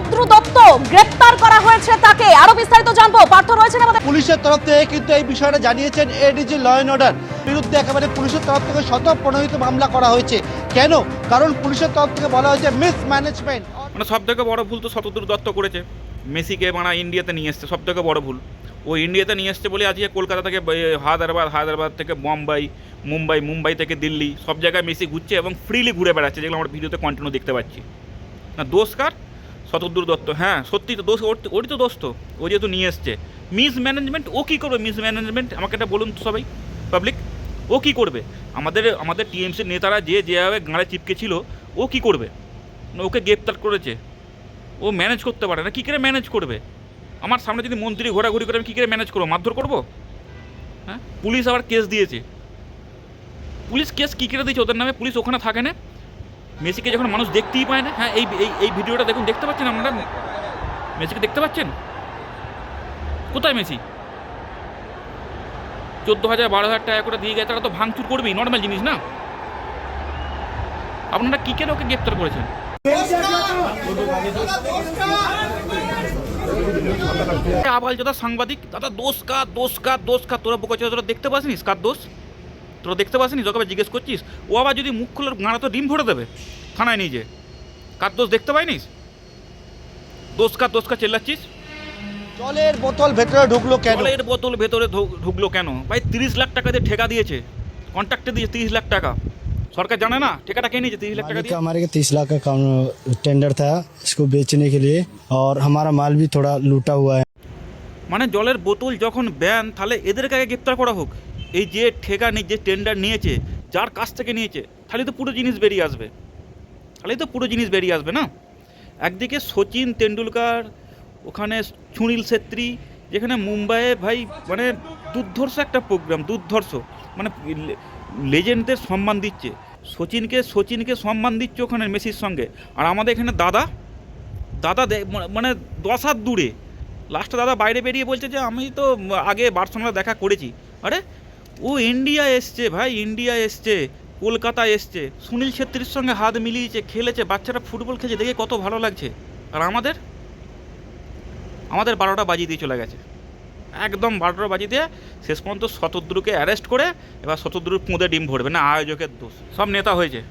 শতদ্রু দত্ত গ্রেপ্তার করা হয়েছে তাকে। আরও বিস্তারিত জানব। পার্থ রয়েছেন আমাদের পুলিশের তরফ থেকে কিন্তু এই বিষয়টা জানিয়েছেন এডিজি ল অ্যান্ড অর্ডার বিরুদ্ধে একেবারে পুলিশের তরফ থেকে শত প্রণোদিত মামলা করা হয়েছে। কেন? কারণ পুলিশের তরফ থেকে বলা হয়েছে মিস ম্যানেজমেন্ট মানে সব থেকে বড় ভুল তো শতদ্রু দত্ত করেছে। মেসিকে মানে ইন্ডিয়াতে নিয়ে এসছে সব থেকে বড় ভুল। ও ইন্ডিয়াতে নিয়ে এসছে বলে আজকে কলকাতা থেকে হায়দ্রাবাদ হায়দ্রাবাদ থেকে বোম্বাই মুম্বাই মুম্বাই থেকে দিল্লি সব জায়গায় মেসি ঘুরছে এবং ফ্রিলি ঘুরে বেড়াচ্ছে যেগুলো আমরা ভিডিওতে কন্টিনিউ দেখতে পাচ্ছি। না দোষ কার? শতদ্রু দত্ত। হ্যাঁ সত্যি তো দোষ, ওর ওরই তো দোষ তো। ও যেহেতু নিয়ে এসছে। মিস ম্যানেজমেন্ট ও কী করবে মিস ম্যানেজমেন্ট আমাকে এটা বলুন তো সবাই পাবলিক ও কী করবে? আমাদের আমাদের টিএমসির নেতারা যে যেভাবে গাঁড়ে চিপকে ছিল, ও কী করবে? ওকে গ্রেপ্তার করেছে। ও ম্যানেজ করতে পারে না, কী করে ম্যানেজ করবে? আমার সামনে যদি মন্ত্রী ঘোরাঘুরি করে, আমি কী করে ম্যানেজ করব? মারধর করব? হ্যাঁ পুলিশ আবার কেস দিয়েছে। পুলিশ কেস কী করে দিয়েছে? ওদের নামে পুলিশ ওখানে থাকে না? মেসিকে যখন মানুষ দেখতেই পায় না হ্যাঁ এই এই ভিডিওটা দেখুন, দেখতে পাচ্ছেন আপনারা? মেসিকে দেখতে পাচ্ছেন? কোথায় মেসি? চোদ্দ হাজার বারো হাজার টাকা করে দিয়ে গেছে, তারা তো ভাঙচুর করবেই নর্মাল জিনিস না? আপনারা কী করে ওকে গ্রেপ্তার করেছেন? আবাল দাদা সাংবাদিক দাদা দোষ কার দোষ কার দোষ কার, তোরা বোকা তোরা দেখতে পাসনিস কার দোষ? তোরা দেখতে পাসনি তোকে আবার জিজ্ঞেস করছিস ও আবার যদি মুখ খুলে গাঁড়া তো ডিম ভরে দেবে থানায় নিজে কার দোষ দেখতে পাইনিস দোষ কার দোষ কার চেল্লাচ্ছিস জলের বোতল ভেতরে ঢুকলো কেন জলের বোতল ভেতরে ঢু- ঢুকলো কেন ভাই তিরিশ লাখ টাকা দিয়ে ঠেকা দিয়েছে কন্ট্রাক্টে দিয়েছে তিরিশ লাখ টাকা সরকার জানে না ঠেকাটা কে নিয়েছে তিরিশ লাখ টাকা मालिक দিয়ে का हमारे के तीस लाख का काम टेंडर था इसको बेचने के लिए और हमारा माल भी थोड़ा लूटा हुआ है মানে জলের বোতল যখন ব্যান তাহলে এদেরকে আগে গ্রেপ্তার করা হোক এই যে ঠেকা নিয়ে যে টেন্ডার নিয়েছে, যার কাছ থেকে নিয়েছে, তাহলে তো পুরো জিনিস বেরিয়ে আসবে। তাহলেই তো পুরো জিনিস বেরিয়ে আসবে না? একদিকে সচিন তেন্ডুলকার, ওখানে সুনীল ছেত্রী, যেখানে মুম্বাইয়ে ভাই মানে দুর্ধর্ষ একটা প্রোগ্রাম দুর্ধর্ষ মানে লেজেন্ডদের সম্মান দিচ্ছে। সচিনকে সচিনকে সম্মান দিচ্ছে ওখানে মেসির সঙ্গে। আর আমাদের এখানে দাদা দাদা মানে দশ হাত দূরে। লাস্টে দাদা বাইরে বেরিয়ে বলছে যে, আমি তো আগে বার্সেলোনা দেখা করেছি। আরে ও ইন্ডিয়া এসছে, ভাই ইন্ডিয়া এসছে, কলকাতা এসছে। সুনীল ছেত্রীর সঙ্গে হাত মিলিয়েছে, খেলেছে, বাচ্চারা ফুটবল খেলছে, দেখে কত ভালো লাগছে। আর আমাদের? আমাদের বারোটা বাজিয়ে দিয়ে চলে গেছে। একদম বারোটা বাজিয়ে দিয়ে শেষ পর্যন্ত শতদ্রুকে অ্যারেস্ট করে এবার শতদ্রুর পুঁদে ডিম ভরবে। না, আয়োজকের দোষ। সব নেতা হয়েছে।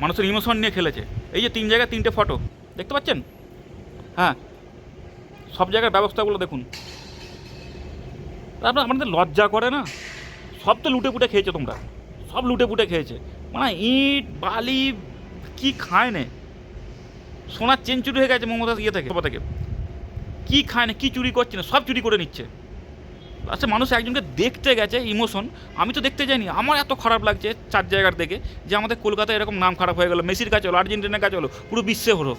মানুষের ইমোশন নিয়ে খেলেছে। এই যে তিন জায়গায় তিনটে ফটো দেখতে পাচ্ছেন? হ্যাঁ। সব জায়গার ব্যবস্থাগুলো দেখুন। আপনার আমাদের লজ্জা করে না? সব তো লুটে পুটে খেয়েছো তোমরা। সব লুটে পুটে খেয়েছে। মানে ইট, বালি, কি খায় নে? সোনার চেন চুরি হয়ে গেছে মমতা ইয়ে থেকে থেকে। কি খায় না? কি চুরি করছে না? সব চুরি করে নিচ্ছে। আচ্ছা মানুষ একজনকে দেখতে গেছে, ইমোশন। আমি তো দেখতে যাইনি। আমার এত খারাপ লাগছে চার জায়গার দেখে যে আমাদের কলকাতায় এরকম নাম খারাপ হয়ে গেলো, মেসির কাছে হলো, আর্জেন্টিনার কাছে হলো, পুরো বিশ্বে হলো।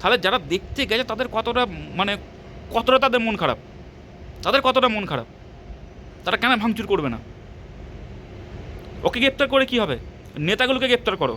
তাহলে যারা দেখতে গেছে, তাদের কতটা মানে কতটা তাদের মন খারাপ? তাদের কতটা মন খারাপ? তারা কেন ভাঙচুর করবে না? ওকে গ্রেপ্তার করে কি হবে? নেতাগুলোকে গ্রেপ্তার করো।